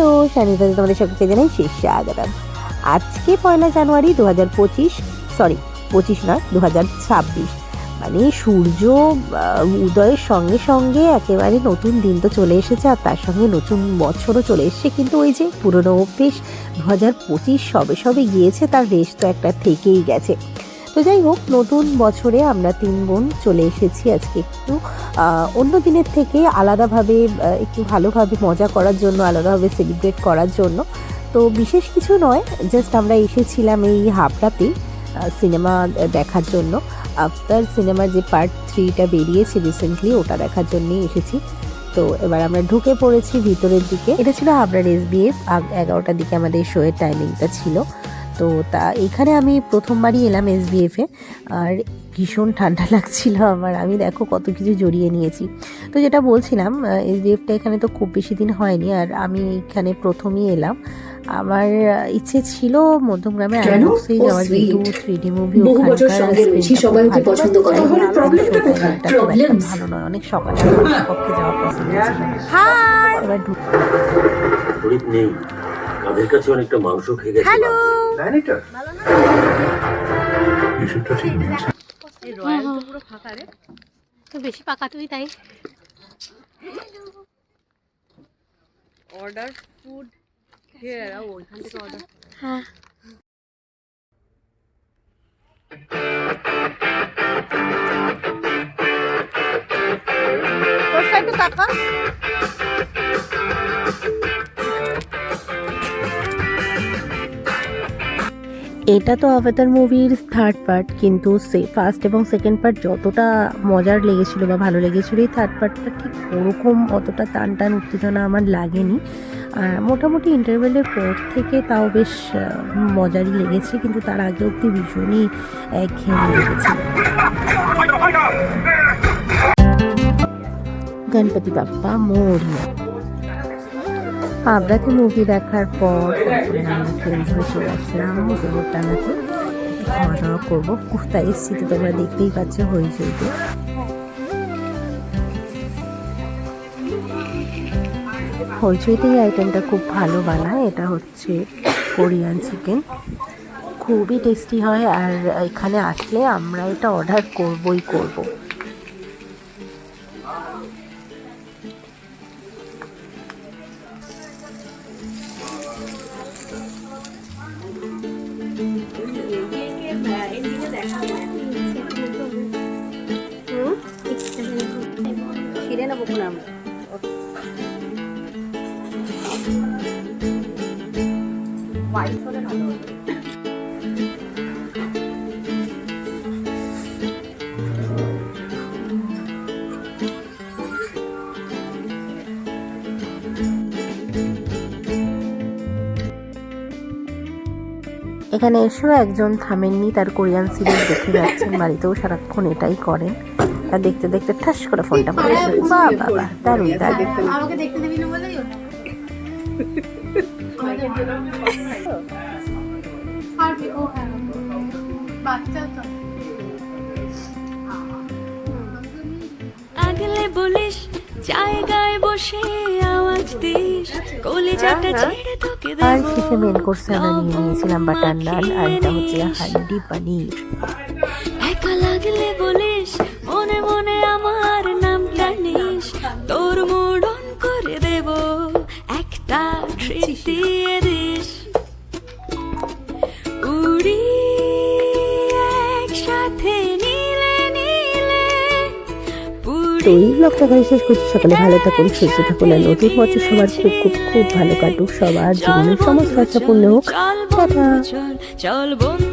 Hello শানিভাজে তোমাদের সকলকে জানাই শেষ স্বাগতম। আজকে পয়লা জানুয়ারি দু হাজার পঁচিশ সরি পঁচিশ নয় দু হাজার ছাব্বিশ। মানে সূর্য উদয়ের সঙ্গে সঙ্গে একেবারে নতুন দিন তো চলে এসেছে, আর তার সঙ্গে নতুন বছরও চলে এসেছে। কিন্তু ওই যে পুরনো অভ্যেস দু হাজার পঁচিশ সবে সবে গিয়েছে, তার রেশ তো একটা থেকেই গেছে। তো যাই হোক, নতুন বছরে আমরা তিন বোন চলে এসেছি আজকে একটু অন্য দিনের থেকে আলাদাভাবে একটু ভালোভাবে মজা করার জন্য, আলাদাভাবে সেলিব্রেট করার জন্য। তো বিশেষ কিছু নয় জাস্ট আমরা এসেছিলাম এই হাবড়াতে সিনেমা দেখার জন্য। আফটার সিনেমার যে পার্ট থ্রিটা বেরিয়েছে রিসেন্টলি ওটা দেখার জন্যই এসেছি। তো এবার আমরা ঢুকে পড়েছি ভিতরের দিকে। এটা ছিল হাবড়ার এস বিএফ এগারোটার দিকে আমাদের শোয়ের টাইমিংটা ছিল। তো তা এখানে আমি প্রথমবারই এলাম এস বিএফে আর ভীষণ ঠান্ডা লাগছিল আমার। আমি দেখো কত কিছু জড়িয়ে নিয়েছি। তো যেটা বলছিলাম এস বিএফটা এখানে তো খুব বেশি দিন হয়নি। আর আমি এখানে প্রথমই এলাম। আমার ইচ্ছে ছিল মধ্যমগ্রামে? আইনক্সে যাওয়ার. যেহেতু থ্রি ডি মুভি? ভালো। নয় অনেক সকালে পক্ষে যাওয়া পছন্দ ছিল। এবার ঢুক তাদের কাছে অনেকটা মাংস খেয়ে গেছে হ্যালো এসবটা ঠিক নেই তো বেশি পাকা তুই তাই। অর্ডার ফুড হেয়ার ওইখান থেকে অর্ডার হ্যাঁ। এটা তো অবতার মুভির থার্ড পার্ট কিন্তু সে ফার্স্ট এবং সেকেন্ড পার্ট যতটা মজার লেগেছিল বা ভালো লেগেছিল এই থার্ড পার্টটা ঠিক ওরকম অতটা টান টান উত্তেজনা আমার লাগেনি। আর মোটামুটি ইন্টারভেলের পর থেকে তাও বেশ মজারই লেগেছে কিন্তু তার আগে অব্দি ভীষণই একঘেয়েমি লেগেছিল গণপতি বাপ্পা মরিয়া। হাবড়াতে মুভি দেখার পর তারপরে আমরা ট্রেন ধরে চলে আসলাম টানাতে খাওয়া দাওয়া করব। কুর্তা এসছি তো তোমরা দেখতেই পাচ্ছ হইচইতে। হইচইতে এই আইটেমটা খুব ভালো বানায়, এটা হচ্ছে কোরিয়ান চিকেন। খুবই টেস্টি হয়, আর এখানে আসলে আমরা এটা অর্ডার করবই করব। এখানে এসেও একজন থামেননি তার কোরিয়ান সিরিজ দেখে যাচ্ছেন বাড়িতেও সারাক্ষণ এটাই করেন। আর দেখতে দেখতে ঠাস করে ফোনটা পড়ে বাহ বাবা দারুণ দারুণ। আমাকে দেখতে দিবি না হ্যাঁ তো। আগলে বলিস জায়গায় বসে আওয়াজ দিস কলিজাটা ছেড়ে তোকে আর দেবো শেষে মেন কোর্সে আমরা নিয়ে নিয়েছিলাম বাটার নান আর এটা হচ্ছে হান্ডি পানির। একা লাগলে বলিস মনে মনে আমার নামটা নিস তোর মুডন করে দেব একটা দিয়ে দিস উড়ি একসাথে নীলে নীলে তো এই ব্লগটা এখানে শেষ করছি। সকালে ভালো থাকুন সুস্থ থাকুন আর নতুন বছর সবার খুব খুব খুব ভালো কাটুক। সবার জীবনের সমস্ত আশা পূর্ণ হোক। চল বন্ধু।